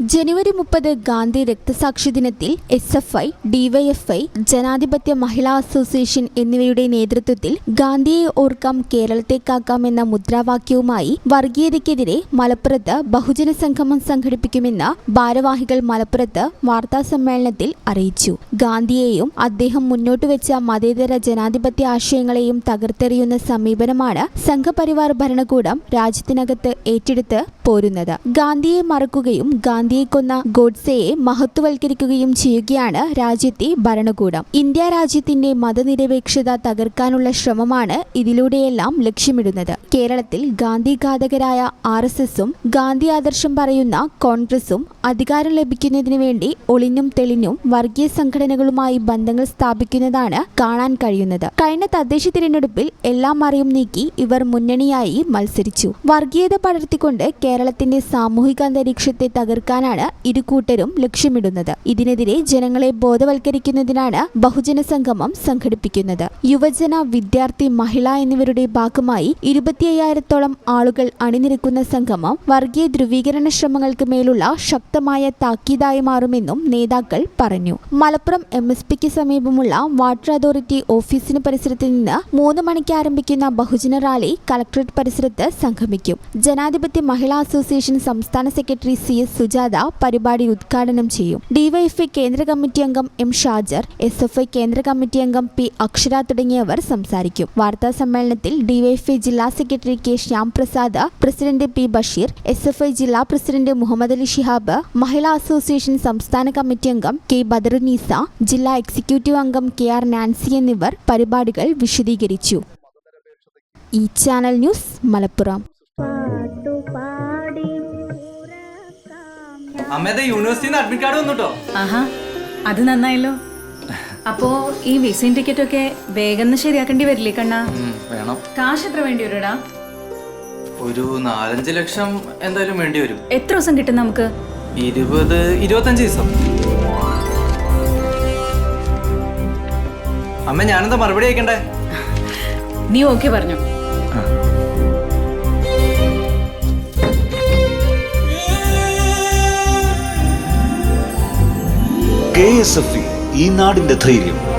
ജനുവരി മുപ്പത് ഗാന്ധി രക്തസാക്ഷി ദിനത്തിൽ എസ് എഫ് ഐ ഡിവൈഎഫ്ഐ ജനാധിപത്യ മഹിളാ അസോസിയേഷൻ എന്നിവയുടെ നേതൃത്വത്തിൽ ഗാന്ധിയെ ഓർക്കാം കേരളത്തെ കാക്കാം എന്ന മുദ്രാവാക്യവുമായി വർഗീയതയ്ക്കെതിരെ മലപ്പുറത്ത് ബഹുജന സംഗമം സംഘടിപ്പിക്കുമെന്ന് ഭാരവാഹികൾ മലപ്പുറത്ത് വാർത്താ സമ്മേളനത്തിൽ അറിയിച്ചു. ഗാന്ധിയെയും അദ്ദേഹം മുന്നോട്ട് വെച്ച മതേതര ജനാധിപത്യ ആശയങ്ങളെയും തകർത്തെറിയുന്ന സമീപനമാണ് സംഘപരിവാർ ഭരണകൂടം രാജ്യത്തിനകത്ത് ഏറ്റെടുത്ത് പോരുന്നത്. ഗാന്ധിയെ മറക്കുകയും ഗാന്ധിയെ കൊന്ന ഗോഡ്സെയെ മഹത്വവൽക്കരിക്കുകയും ചെയ്യുകയാണ് രാജ്യത്തെ ഭരണകൂടം. ഇന്ത്യ രാജ്യത്തിന്റെ മതനിരപേക്ഷത തകർക്കാനുള്ള ശ്രമമാണ് ഇതിലൂടെയെല്ലാം ലക്ഷ്യമിടുന്നത്. കേരളത്തിൽ ഗാന്ധി ഘാതകരായ ആർ എസ് എസും ഗാന്ധി ആദർശം പറയുന്ന കോൺഗ്രസും അധികാരം ലഭിക്കുന്നതിനു വേണ്ടി ഒളിഞ്ഞും തെളിഞ്ഞും വർഗീയ സംഘടനകളുമായി ബന്ധങ്ങൾ സ്ഥാപിക്കുന്നതാണ് കാണാൻ കഴിയുന്നത്. കഴിഞ്ഞ തദ്ദേശ തിരഞ്ഞെടുപ്പിൽ എല്ലാം മറിയും നീക്കി ഇവർ മുന്നണിയായി മത്സരിച്ചു. വർഗീയത പടർത്തിക്കൊണ്ട് കേരളത്തിന്റെ സാമൂഹിക അന്തരീക്ഷത്തെ തകർക്കാനാണ് ഇരു കൂട്ടരും ലക്ഷ്യമിടുന്നത്. ഇതിനെതിരെ ജനങ്ങളെ ബോധവൽക്കരിക്കുന്നതിനാണ് ബഹുജന സംഗമം സംഘടിപ്പിക്കുന്നത്. യുവജന വിദ്യാർത്ഥി മഹിള എന്നിവരുടെ ഭാഗമായി ഇരുപത്തിയ്യായിരത്തോളം ആളുകൾ അണിനിരക്കുന്ന സംഗമം വർഗീയ ധ്രുവീകരണ ശ്രമങ്ങൾക്ക് മേലുള്ള ശക്തമായ താക്കീതായി മാറുമെന്നും നേതാക്കൾ പറഞ്ഞു. മലപ്പുറം എം എസ് പിക്ക് സമീപമുള്ള വാട്ടർ അതോറിറ്റി ഓഫീസിന് പരിസരത്ത് നിന്ന് മൂന്ന് മണിക്ക് ആരംഭിക്കുന്ന ബഹുജന റാലി കളക്ടറേറ്റ് പരിസരത്ത് സംഗമിക്കും. ജനാധിപത്യ മഹിളാ അസോസിയേഷൻ സംസ്ഥാന സെക്രട്ടറി സി എസ് സുജാത പരിപാടി ഉദ്ഘാടനം ചെയ്യും. ഡിവൈഎഫ്ഐ കേന്ദ്ര കമ്മിറ്റി അംഗം M Shajar S F I കേന്ദ്ര കമ്മിറ്റി അംഗം പി അക്ഷര തുടങ്ങിയവർ സംസാരിക്കും. വാർത്താ സമ്മേളനത്തിൽ ഡിവൈഎഫ്ഐ ജില്ലാ secretary K Shyamprasad president P Basheer S F I ജില്ലാ പ്രസിഡന്റ് മുഹമ്മദ് അലി ഷിഹാബ് മഹിളാ അസോസിയേഷൻ സംസ്ഥാന കമ്മിറ്റി അംഗം കെ ബദറുനീസ ജില്ലാ എക്സിക്യൂട്ടീവ് അംഗം കെ ആർ നാൻസി എന്നിവർ പരിപാടികൾ വിശദീകരിച്ചു. ഈ ചാനൽ ന്യൂസ് മലപ്പുറം. അമ്മേടെ യൂണിവേഴ്സിറ്റിന്ന് അഡ്മിറ്റ് കാർഡ് വന്നുട്ടോ. ആഹാ അത് നന്നായല്ലോ. അപ്പോ ഈ വിസയും ടിക്കറ്റ് ഒക്കെ വേഗം ശരിയാക്കേണ്ടി വരില്ലേ കണ്ണാ? വേണം. കാശ് എത്ര വേണ്ടി വരുടാ? ഒരു നാലഞ്ച് ലക്ഷം എന്തായാലും വേണ്ടി വരും. എത്ര ദിവസം കിട്ടും നമുക്ക്? ഇരുപത് ഇരുപത്തഞ്ച് ദിവസം. അമ്മ ഞാനെന്താ മറുപടി അയക്കണ്ടേ? നീ ഓക്കെ പറഞ്ഞു? കെ എസ് എഫ് ഈ നാടിന്റെ ധൈര്യം.